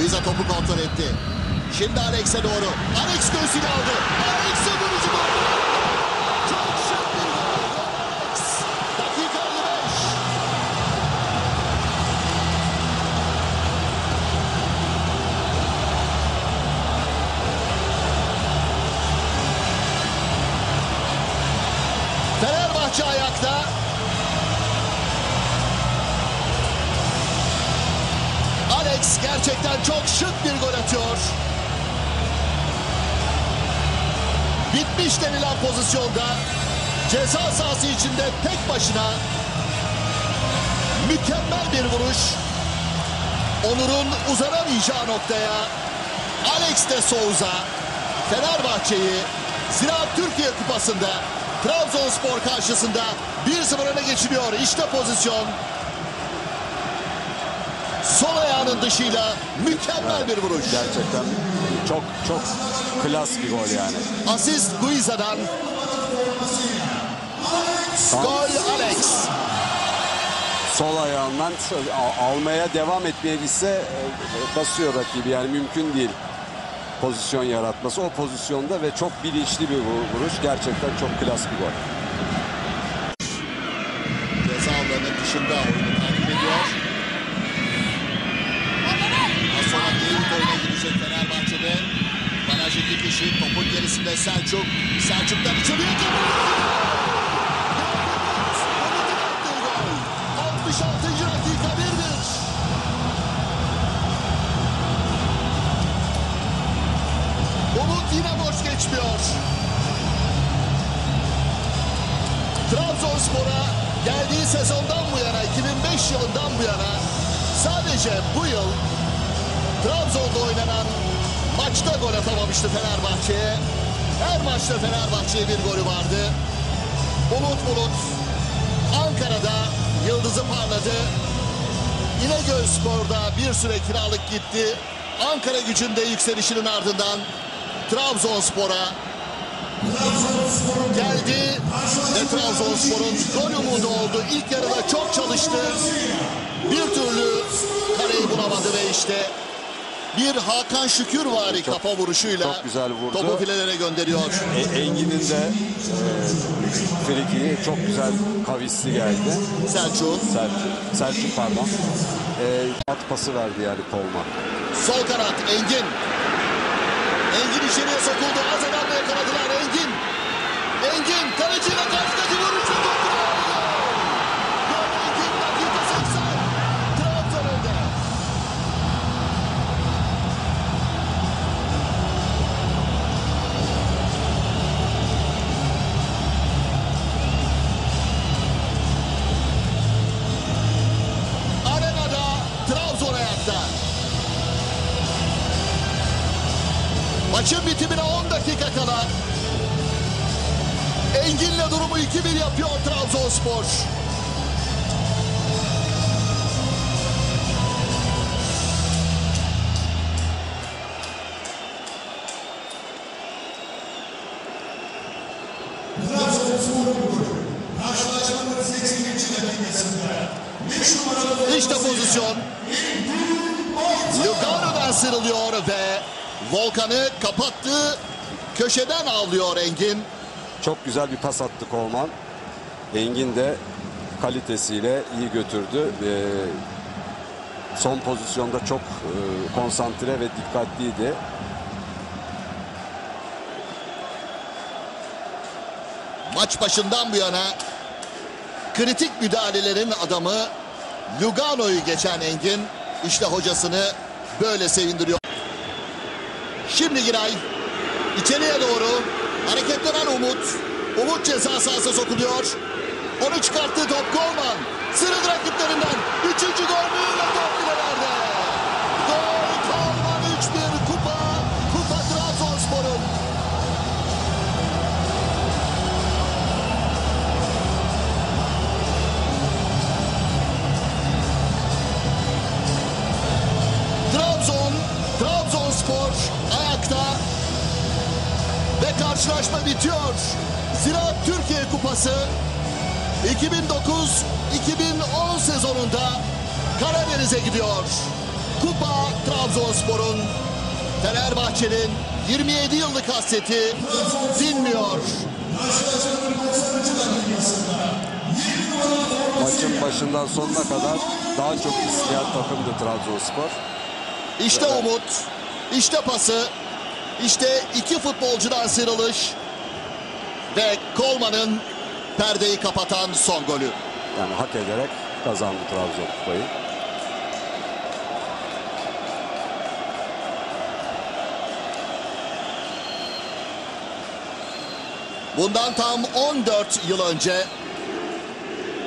Luisa topu kontrol etti. Şimdi Alex'e doğru. Alex göğsünü aldı. Alex'e vurucu gol. Çok şık bir gol. Alex. Dakika 55. Fenerbahçe ayakta. Alex gerçekten çok şık bir gol atıyor. Bitmiş denilen pozisyonda ceza sahası içinde tek başına mükemmel bir vuruş. Onur'un uzanamayacağı noktaya Alex de Souza Fenerbahçe'yi Ziraat Türkiye Kupası'nda Trabzonspor karşısında 1-0 öne geçiriyor. İşte pozisyon. Sol ayağının dışıyla mükemmel bir vuruş. Gerçekten çok çok klas bir gol yani. Asist Guiza'dan. Gol Alex. Sol ayağından almaya devam etmeye gitse e, basıyor rakibi yani mümkün değil pozisyon yaratması. O pozisyonda ve çok bilinçli bir vu- vuruş. Gerçekten çok klas bir gol. Ceza alanının dışında oyunu Girecek Fenerbahçe'de. Baraj iki kişi topun gerisinde Selçuk. Selçuk'tan içeriye geliyor. 66. dakika 1-1. Umut yine boş geçmiyor. Trabzonspor'a geldiği sezondan bu yana 2005 yılından bu yana sadece bu yıl Trabzon'da oynanan maçta gol atamamıştı Fenerbahçe'ye. Her maçta Fenerbahçe'ye bir golü vardı. Umut Bulut Ankara'da yıldızı parladı. İnegöl Spor'da bir süre kiralık gitti. Ankara gücünde yükselişinin ardından Trabzonspor'a geldi ve Trabzonspor'un gol umudu oldu. İlk yarıda çok çalıştı. Bir türlü kareyi bulamadı ve işte bir Hakan Şükür vari kafa vuruşuyla çok güzel vurdu. topu filelere gönderiyor. E, Engin'in de e, frikiği çok güzel kavisli geldi. Selçuk Selçuk, Selçuk pardon. E, at pası verdi yani Kolma. sol kanat Engin. Engin içeriye sokuldu. Az adamla yakaladılar Engin. Engin kaleciyle karşıdaki vuruşu tuttu. Maçın bitimine 10 dakika kala Engin'le durumu 2-1 yapıyor Trabzonspor. Volkan'ı kapattı. Köşeden avlıyor Engin. Çok güzel bir pas attı Kolman. Engin de kalitesiyle iyi götürdü. E, son pozisyonda çok e, konsantre ve dikkatliydi. Maç başından bu yana kritik müdahalelerin adamı Lugano'yu geçen Engin işte hocasını böyle sevindiriyor. Şimdi Giray içeriye doğru hareketlenen Umut. Umut ceza sahasına sokuluyor. Onu çıkarttı top Kolman. Sırık rakiplerinden. Üçüncü gol mü ve top karşılaşma bitiyor. Ziraat Türkiye Kupası 2009-2010 sezonunda Karadeniz'e gidiyor. Kupa Trabzonspor'un Fenerbahçe'nin 27 yıllık hasreti dinmiyor. Maçın başından sonuna kadar daha çok isteyen takımdı Trabzonspor. İşte umut, işte pası, işte iki futbolcudan sıyrılış ve Kolman'ın perdeyi kapatan son golü. Yani hak ederek kazandı Trabzon kupayı. Bundan tam 14 yıl önce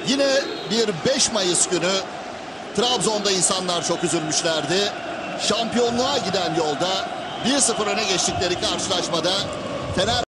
yine bir 5 Mayıs günü Trabzon'da insanlar çok üzülmüşlerdi. Şampiyonluğa giden yolda 1-0 öne geçtikleri karşılaşmada Fener